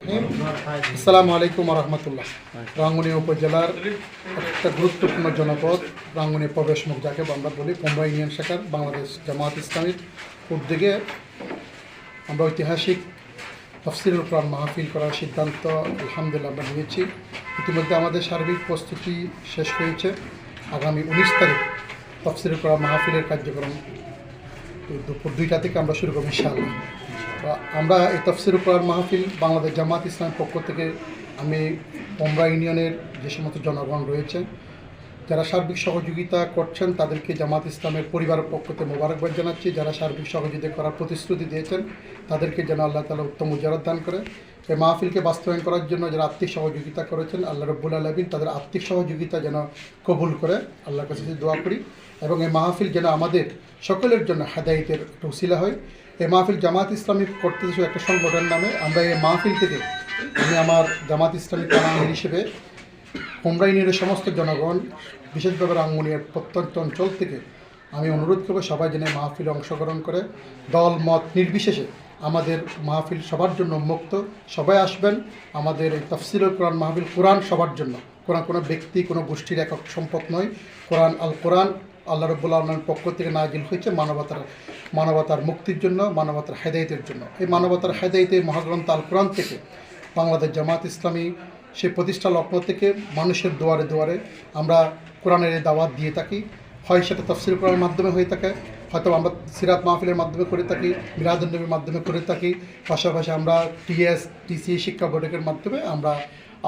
আসসালামু আলাইকুম রহমতুল্লাহ। রাঙ্গুনি উপজেলার একটা গুরুত্বপূর্ণ জনপদ, রাঙ্গুনি প্রবেশমুখ যাকে আমরা বলি পোমরা ইউনিয়ন শাখার বাংলাদেশ জামাত ইসলামীর উদ্যোগে আমরা ঐতিহাসিক তফসিলুল কোরআন মাহফিল করার সিদ্ধান্ত আলহামদুলিল্লাহ আমরা নিয়েছি। ইতিমধ্যে আমাদের সার্বিক প্রস্তুতি শেষ হয়েছে। আগামী উনিশ তারিখ তফসিলুল কোরআন মাহফিলের কার্যক্রম, দুপুর দুইটা থেকে আমরা শুরু করব ইনশাআল্লাহ। আমরা এই তফসির উপর মাহফিল বাংলাদেশ জামাত ইসলামের পক্ষ থেকে আমি পোমরা ইউনিয়নের যে সমস্ত জনগণ রয়েছে যারা সার্বিক সহযোগিতা করছেন তাদেরকে জামাত ইসলামের পরিবারের পক্ষ থেকে মোবারকবাদ জানাচ্ছি। যারা সার্বিক সহযোগিতা করার প্রতিশ্রুতি দিয়েছেন, তাদেরকে যেন আল্লাহ তালা উত্তম উজারত দান করে। এই মাহফিলকে বাস্তবায়ন করার জন্য যারা আর্থিক সহযোগিতা করেছেন, আল্লাহ রব্বুল আলমিন তাদের আর্থিক সহযোগিতা যেন কবুল করে। আল্লাহর কাছে দোয়া করি এবং এই মাহফিল যেন আমাদের সকলের জন্য হেদায়তের একটা উসিলা হয়। এই মাহফিল জামাত ইসলামী করতেছে একটা সংগঠন নামে। আমরা এই মাহফিল থেকে আমি আমার জামাত ইসলামী হিসেবে ইউনিয়নের সমস্ত জনগণ, বিশেষভাবে রাঙ্গুনিয়ার প্রত্যন্ত অঞ্চল থেকে, আমি অনুরোধ করব সবাই এই মাহফিলে অংশগ্রহণ করে। দল, মত নির্বিশেষে আমাদের মাহফিল সবার জন্য মুক্ত সবাই আসবেন আমাদের এই তফসিল কোরআন মাহফিল, কোরআন সবার জন্য। কোরআন কোনো ব্যক্তি, কোনো গোষ্ঠীর একক সম্পদ নয়। কোরআন আল কোরআন, আল্লাহ রব্বুল্লা আলমের পক্ষ থেকে নাজিল হয়েছে মানবতার মানবতার মুক্তির জন্য, মানবতার হেদায়তের জন্য। এই মানবতার হেদায়তে মহাগ্রন্থ আল কোরআন থেকে বাংলাদেশ জামাত ইসলামী সে প্রতিষ্ঠা লগ্ন থেকে মানুষের দুয়ারে দুয়ারে আমরা কোরআনের দাওয়াত দিয়ে থাকি। হয় সেটা তফসিল কোরআনের মাধ্যমে হয়ে থাকে, হয়তো আমরা সিরাত মাহফিলের মাধ্যমে করে থাকি মিরাদুন্নবীর মাধ্যমে করে থাকি, পাশাপাশি আমরা টিএস, টিসি, শিক্ষা বোর্ডের মাধ্যমে আমরা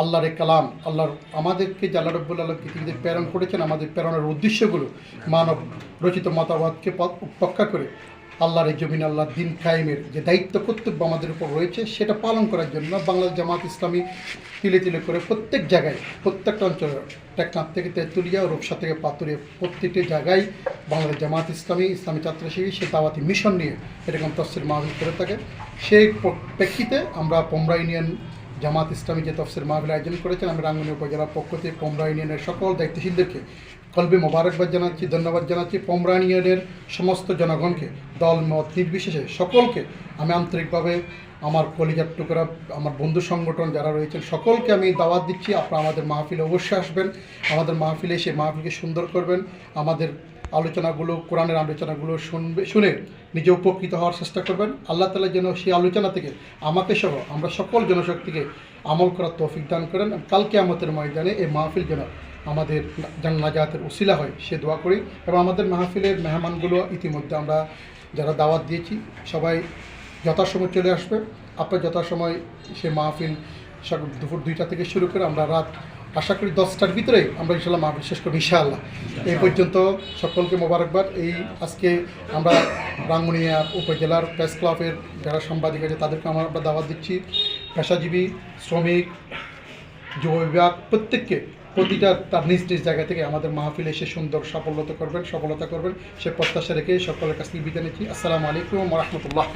আল্লাহর কালাম, আল্লাহর আমাদেরকে যে রব্বুল আলম পৃথিবীতে প্রেরণ করেছেন, আমাদের প্রেরণের উদ্দেশ্যগুলো মানব রচিত মতামতকে উপেক্ষা করে আল্লাহর এই জমিন আল্লাহ দিন কায়েমের যে দায়িত্ব, কর্তব্য আমাদের উপর রয়েছে, সেটা পালন করার জন্য বাংলাদেশ জামাত ইসলামী তিলে তিলে করে প্রত্যেক জায়গায়, প্রত্যেকটা অঞ্চলে টেকনাফ থেকে তেঁতুলিয়া রূপসা থেকে পাতুরিয়া প্রত্যেকটি জায়গায় বাংলাদেশ জামাত ইসলামী ইসলামী ছাত্র শিবির সে দাওয়াতি মিশন নিয়ে এরকম তফসিল মাহফিল করে থাকে। সেই প্রেক্ষিতে আমরা পোমরা ইউনিয়ন জামাত ইসলামী যে তফসির মাহফিল আয়োজন করেছেন, আমি রাঙ্গুনি উপজেলার পক্ষ থেকে পোমরা ইউনিয়নের সকল দায়িত্বশীলদেরকে কলবে মোবারকবাদ জানাচ্ছি, ধন্যবাদ জানাচ্ছি। পোমরা ইউনিয়নের সমস্ত জনগণকে, দল, মত নির্বিশেষে সকলকে আমি আন্তরিকভাবে আমার কলিজার টুকরা, আমার বন্ধু সংগঠন যারা রয়েছেন, সকলকে আমি দাওয়াত দিচ্ছি। আপনারা আমাদের মাহফিলে অবশ্যই আসবেন। আমাদের মাহফিলে এসে মাহফিলকে সুন্দর করবেন। আমাদের আলোচনাগুলো, কোরআনের আলোচনাগুলো শুনবে, শুনে নিজে উপকৃত হওয়ার চেষ্টা করবেন। আল্লাহ তালা যেন সেই আলোচনা থেকে আমাকে সহ আমরা সকল জনশক্তিকে আমল করার তৌফিক দান করেন। কালকে আমাদের ময়দানে এই মাহফিল যেন আমাদের যেন নাজাতের উসিলা হয়, সে দোয়া করি। এবং আমাদের মাহফিলের মেহমানগুলো ইতিমধ্যে আমরা যারা দাওয়াত দিয়েছি, সবাই যথাসময় চলে আসবে। আপনার যথাসময় সে মাহফিল দুপুর দুইটা থেকে শুরু করে আমরা রাত আশা করি দশটার ভিতরে আমরা ইনশাল্লাহ মাহফিল শেষ করব, ইনশাআল্লাহ। এই পর্যন্ত সকলকে মোবারকবাদ। এই আজকে আমরা রাঙ্গুনিয়া উপজেলার প্রেস ক্লাবের যারা সাংবাদিক আছে, তাদেরকে আমরা আমরা দাওয়াত দিচ্ছি। পেশাজীবী, শ্রমিক, যুব বিভাগ, প্রত্যেককে প্রতিটা তার নিজ নিজ জায়গা থেকে আমাদের মাহফিল এসে সুন্দর সাফল্যতা করবেন, সফলতা করবেন। সে প্রত্যাশা রেখে সকলের কাছ থেকে বিদায় নিচ্ছি। আসসালামু আলাইকুম রহমতুল্লাহ।